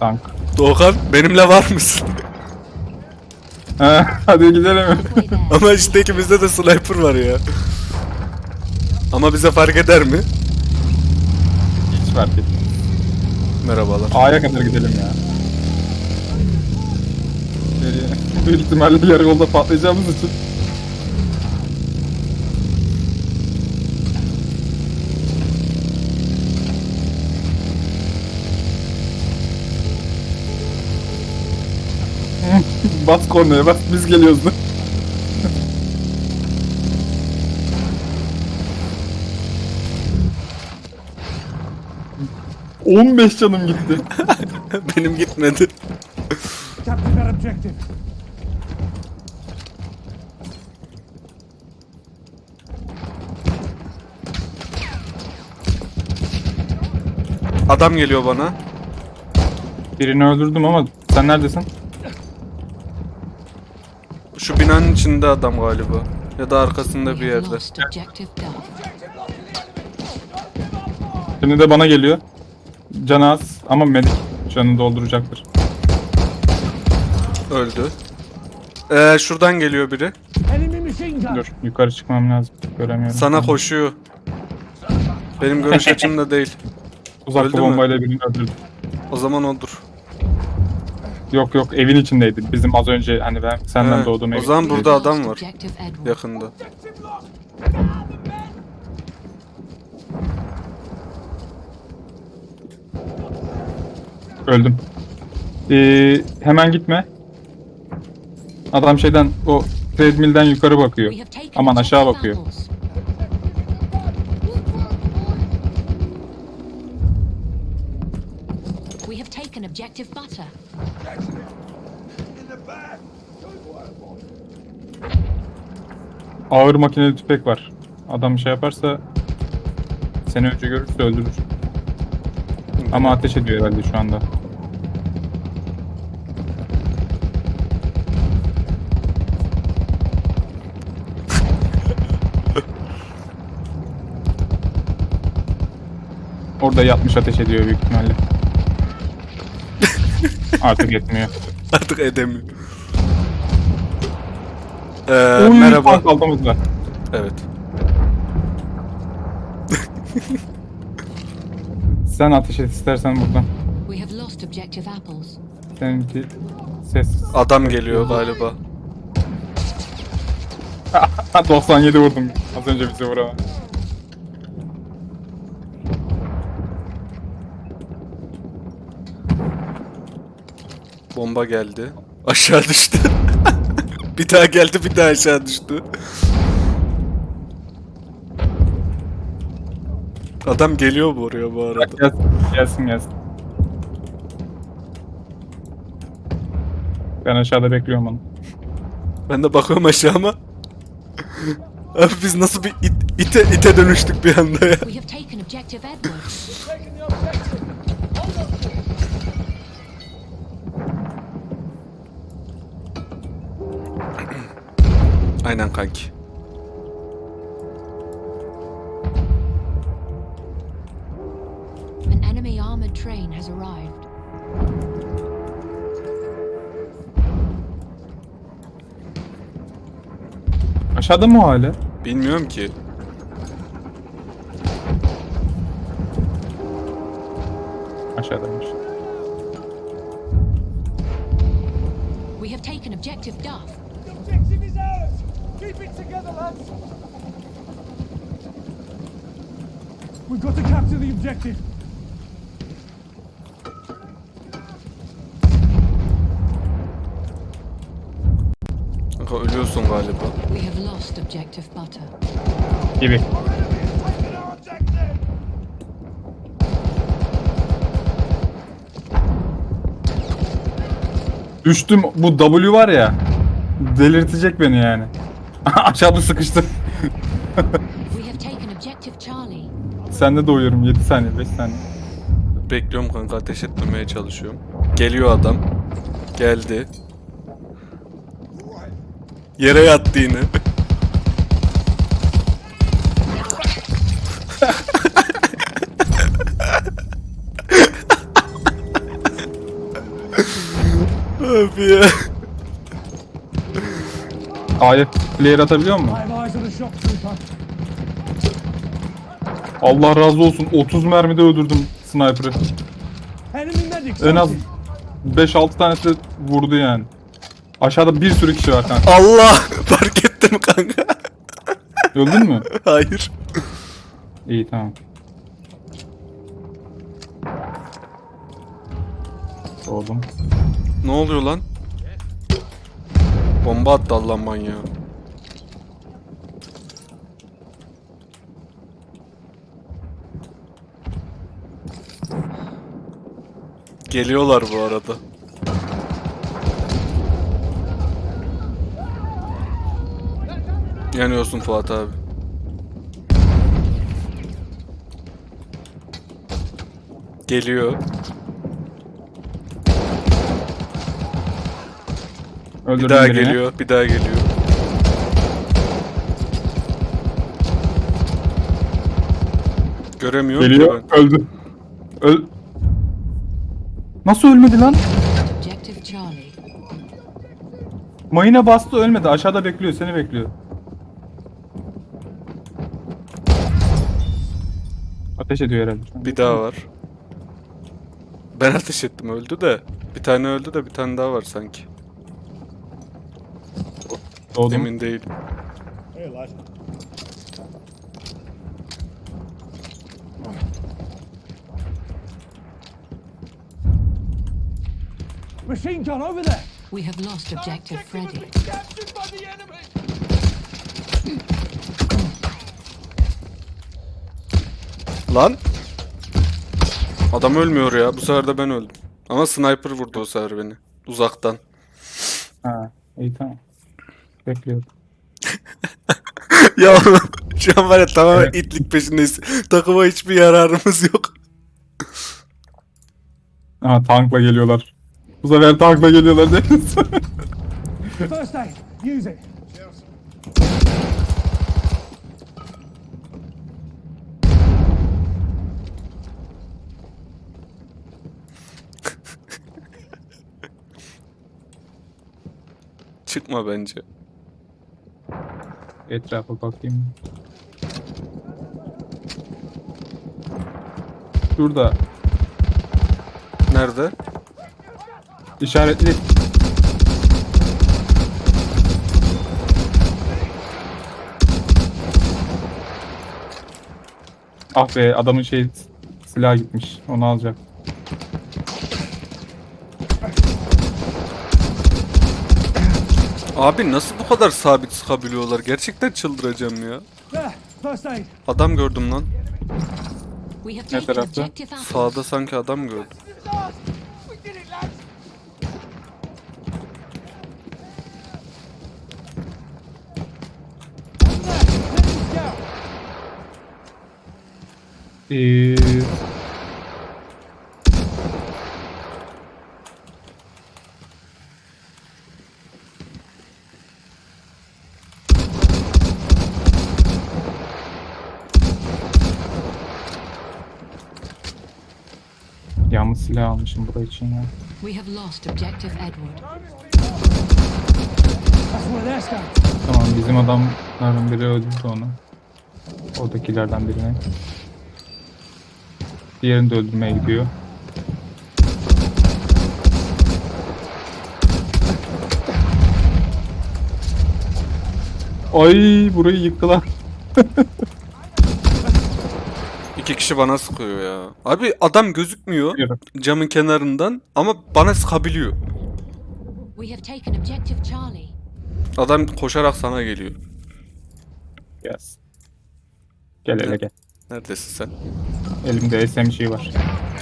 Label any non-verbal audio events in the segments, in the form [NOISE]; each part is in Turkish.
Tank. Doğukan benimle var mısın? [LAUGHS] Ha, [LAUGHS] Hadi gidelim. Ama işte ikimizde de sniper var ya. Ama bize fark eder mi? Hiç fark etmez. Merhabalar. A'ya kadar gidelim ya. Geriye. [LAUGHS] Büyük ihtimalle yarı yolda patlayacağımız için. [LAUGHS] bas kornaya bas biz geliyoruz [LAUGHS] da. ...15 canım gitti. [LAUGHS] Benim gitmedi. Capture that objective. Adam geliyor bana. Birini öldürdüm ama sen neredesin? Şu binanın içinde adam galiba. Ya da arkasında bir yerde. Şimdi de bana geliyor. Can az ama medik canını dolduracaktır. Öldü. Ee, şuradan geliyor biri. Dur yukarı çıkmam lazım. Göremiyorum. Sana koşuyor. Benim görüş [LAUGHS] açımda değil. Uzak Öldü bir mü? bombayla birini öldürdüm. O zaman odur. Yok yok evin içindeydi. Bizim az önce hani ben senden He, doğduğum o evin. zaman burada adam var. Yakında. Öldüm. Ee, hemen gitme. Adam şeyden o treadmill'den yukarı bakıyor. Aman aşağı bakıyor. Have taken objective butter. Ağır makineli tüfek var. Adam şey yaparsa seni önce görürse öldürür. Ama ateş ediyor herhalde şu anda. Orada yatmış ateş ediyor büyük ihtimalle. Artık yetmiyor. [LAUGHS] Artık edemiyor. Ee, Oy, merhaba. tank aldığımızda. Evet. [LAUGHS] Sen ateş et istersen buradan. We have lost objective apples. Seninki sessiz. Adam geliyor galiba. [LAUGHS] 97 vurdum az önce bize vuran. Bomba geldi. Aşağı düştü. [LAUGHS] bir daha geldi bir daha aşağı düştü. Adam geliyor bu oraya bu arada. Gelsin gelsin gelsin. Ben aşağıda bekliyorum onu. Ben de bakıyorum aşağıma. [LAUGHS] Abi biz nasıl bir it- ite, ite dönüştük bir anda ya. Aynen kanki. An enemy armored train has arrived. Aşağıda mı o hala? Bilmiyorum ki. Aşağıdaymış. We have taken objective Duff. Keep it together, lads. We've got to capture the objective. Kanka ölüyorsun galiba. We have lost objective butter. Gibi. Düştüm bu W var ya. Delirtecek beni yani. [LAUGHS] Aşağıda Charlie. Sende de uyuyorum 7 saniye 5 saniye. Bekliyorum kanka ateş etmemeye çalışıyorum. Geliyor adam. Geldi. Yere yattı yine. [LAUGHS] abi ya. A'ya player atabiliyor trooper. Allah razı olsun 30 mermide öldürdüm sniper'ı. En az sighted. 5-6 tanesi vurdu yani. Aşağıda bir sürü kişi var kanka. Allah [LAUGHS] fark ettim kanka. Öldün mü? [LAUGHS] Hayır. İyi tamam. Oğlum. Ne oluyor lan? Bomba attı Allah manyağı. Geliyorlar bu arada. Yanıyorsun Fuat abi. Geliyor. Öldürdüm Bir daha birini. geliyor, bir daha geliyor. Göremiyorum ki Geliyor. ben. Öldü. Öl... Nasıl ölmedi lan? Objective Charlie. Mayına bastı ölmedi. Aşağıda bekliyor. Seni bekliyor. Ateş ediyor herhalde. Bir daha var. Ben ateş ettim öldü de. Bir tane öldü de bir tane daha var sanki. Doğdum. Emin değilim. Here, lad. Machine gun over there. We have lost objective Freddy. captured by the enemy. Lan! Adam ölmüyor ya. Bu sefer de ben öldüm. Ama sniper vurdu o sefer beni. Uzaktan. Ha, iyi tamam. Bekliyorum. [LAUGHS] ya oğlum, şu an var ya tamamen Evet. itlik peşindeyiz. Takıma hiçbir yararımız yok. Aha tankla geliyorlar. Bu sefer tankla geliyorlar Deniz. First aid. Use it. Çıkma bence. Etrafa bakayım. Şurada Nerede? işaretli. Ah be adamın şey silah gitmiş. Onu alacak. Abi nasıl bu kadar sabit sıkabiliyorlar? Gerçekten çıldıracağım ya. Adam gördüm lan. Ne tarafta? Sağda sanki adam gördüm. We did it, lads. Over there. Enemy scout. Ee, Yalnız silah almışım buraya için ya. We have lost objective Edward. Tamam bizim adamların biri öldürdü onu. Oradakilerden birini. Diğerini de öldürmeye gidiyor. Ay burayı yıktılar. [LAUGHS] İki kişi bana sıkıyor ya. Abi adam gözükmüyor camın kenarından ama bana sıkabiliyor. We have taken objective Charlie. Adam koşarak sana geliyor. Yes. Gel hele gel. Neredesin sen? Elimde SMG var.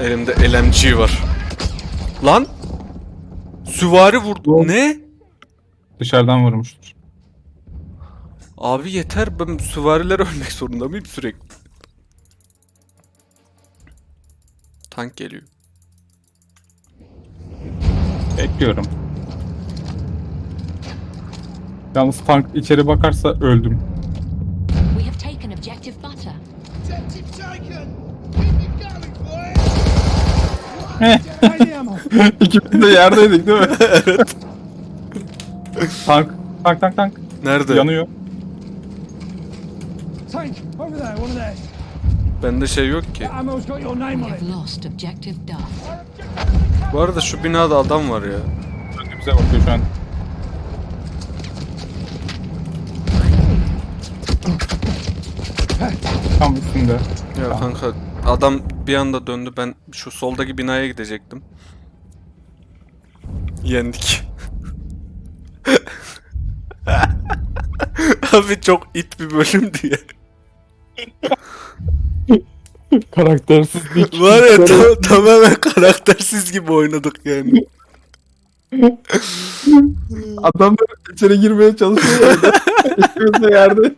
Elimde LMG var. Lan! Süvari vurdu. Ne? Dışarıdan vurmuştur. Abi yeter ben süvariler ölmek zorunda mıyım sürekli? Tank geliyor. Bekliyorum. Yalnız tank içeri bakarsa öldüm. We have taken objective Butter. Ammo. [LAUGHS] İkimiz de yerdeydik değil mi? [LAUGHS] Tank. Tank tank tank. Nerede? Yanıyor. Tank, over there, one of theirs. Bende şey yok ki. Bu arada şu binada adam var ya. Önümüze bakıyor şu an. Tam üstünde. Ya kanka adam bir anda döndü ben şu soldaki binaya gidecektim. Yendik. [LAUGHS] Abi çok it bir bölümdü ya. [LAUGHS] [LAUGHS] Karaktersizlik. [LAUGHS] Var ya ta- tamamen karaktersiz gibi oynadık yani. Adamlar içeri girmeye çalışıyor. İkimiz de yerdeyiz.